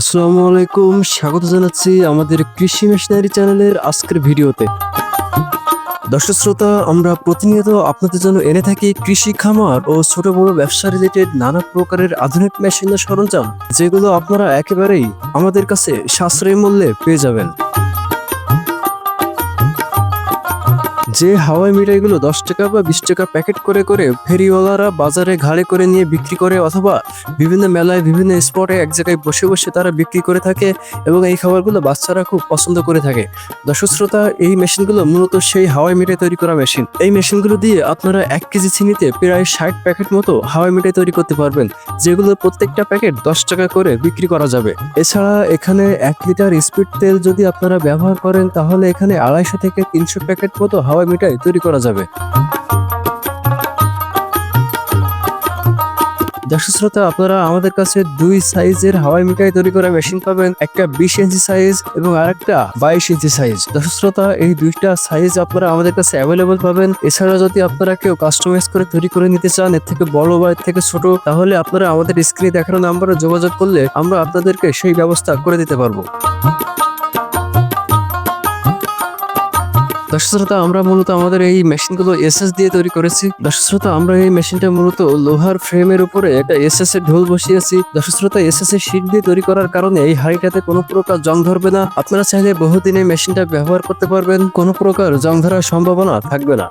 আসসালামু আলাইকুম, স্বাগত জানাচ্ছি আমাদের কৃষি মেশিনারি চ্যানেলের আজকের ভিডিওতে। দর্শক শ্রোতা, আমরা প্রতিনিয়ত আপনাদের জন্য এনে থাকি কৃষি খামার ও ছোট বড় ব্যবসা রিলেটেড নানা প্রকারের আধুনিক মেশিনের সরঞ্জাম, যেগুলো আপনারা একেবারেই আমাদের কাছে সাশ্রয়ী মূল্যে পেয়ে যাবেন। যে হাওয়াই মিঠাইগুলো দশ টাকা বা বিশ টাকা প্যাকেট করে করে ফেরিওয়ালারা বাজারে ঘাড়ে করে নিয়ে বিক্রি করে অথবা বিভিন্ন মেলায়, বিভিন্ন স্পটে এক জায়গায় বসে বসে তারা বিক্রি করে থাকে এবং এই খাবারগুলো বাচ্চারা খুব পছন্দ করে থাকে। দর্শক শ্রোতা, এই মেশিনগুলো মূলত সেই হাওয়াই মিঠাই তৈরি করা মেশিন। এই মেশিনগুলো দিয়ে আপনারা এক কেজি চিনিতে প্রায় ষাট প্যাকেট মতো হাওয়াই মিঠাই তৈরি করতে পারবেন, যেগুলো প্রত্যেকটা প্যাকেট দশ টাকা করে বিক্রি করা যাবে। এছাড়া এখানে এক লিটার স্পিড তেল যদি আপনারা ব্যবহার করেন, তাহলে এখানে আড়াইশো থেকে তিনশো প্যাকেট মতো হাওয়াই মিঠাই তৈরি করা যাবে। দর্শক শ্রোতা, আপনারা আমাদের কাছে দুই সাইজের হাওয়াই মিঠাই তৈরি করা মেশিন পাবেন, একটা বিশ ইঞ্চি সাইজ এবং আরেকটা বাইশ ইঞ্চি সাইজ দর্শক শ্রোতা, এই দুইটা সাইজ আপনারা আমাদের কাছে অ্যাভেলেবল পাবেন। এছাড়া যদি আপনারা কেউ কাস্টমাইজ করে তৈরি করে নিতে চান, এর থেকে বড় বা এর থেকে ছোট, তাহলে আপনারা আমাদের স্ক্রিনে দেখানো নাম্বারে যোগাযোগ করলে আমরা আপনাদেরকে সেই ব্যবস্থা করে দিতে পারব। দর্শক শ্রোতা, আমরা মূলত আমাদের এই মেশিনগুলো এসএস দিয়ে তৈরি করেছি। দর্শক শ্রোতা, আমরা এই মেশিনটা মূলত লোহার ফ্রেমের উপরে একটা এসএস এর ঢোল বসিয়েছি। দর্শক শ্রোতা এসএস এর শীট দিয়ে তৈরি করার কারণে এই হাড়িটাতে কোনো প্রকার জং ধরবে না। আপনারা চাইলে বহুদিন এই মেশিনটা ব্যবহার করতে পারবেন। কোনো প্রকার জং ধরার সম্ভাবনা থাকবে না।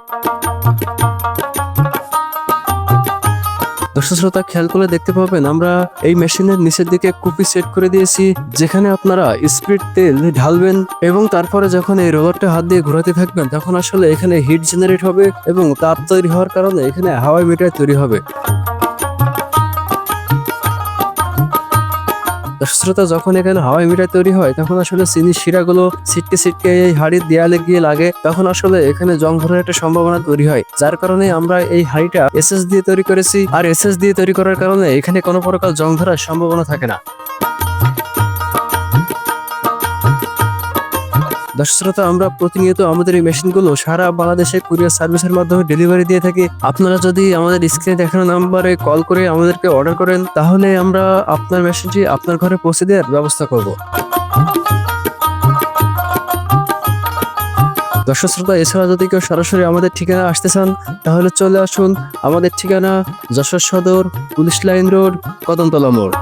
দর্শক শ্রোতা খেয়াল করে দেখতে পাবেন আমরা এই মেশিনের নিচের দিকে কুপি সেট করে দিয়েছি, যেখানে আপনারা স্পিড তেল ঢালবেন এবং তারপরে যখন এই রোলারটা হাত দিয়ে ঘোরাতে থাকবেন, তখন আসলে এখানে হিট জেনারেট হবে এবং তাপ তৈরি হওয়ার কারণে এখানে হাওয়াই মিটার তৈরি হবে। শ্রোতা যখন এখানে হাওয়াই মিটার তৈরি হয়, তখন আসলে চিনির শিরাগুলো ছিটকে ছিটকে এই হাড়ির দেয়ালে গিয়ে লাগে। তখন আসলে এখানে জং ধরার একটা সম্ভাবনা তৈরি হয়, যার কারণে আমরা এই হাড়িটা এস দিয়ে তৈরি করেছি। আর এস দিয়ে তৈরি করার কারণে এখানে কোনো প্রকার জং ধরার সম্ভাবনা থাকে না। দর্শক শ্রোতা, আমরা প্রতিনিয়ত আমাদের এই মেশিনগুলো সারা বাংলাদেশে কুরিয়ার সার্ভিসের মাধ্যমে ডেলিভারি দিয়ে থাকি। আপনারা যদি আমাদের স্ক্রিনে দেখানো নাম্বারে কল করে আমাদেরকে অর্ডার করেন, তাহলে আমরা আপনার মেশিনটি আপনার ঘরে পৌঁছে দেওয়ার ব্যবস্থা করব। দর্শক শ্রোতা, এছাড়া যদি কেউ সরাসরি আমাদের ঠিকানা আসতে চান, তাহলে চলে আসুন আমাদের ঠিকানা যশোর সদর, পুলিশ লাইন রোড, কদমতলা মোড়।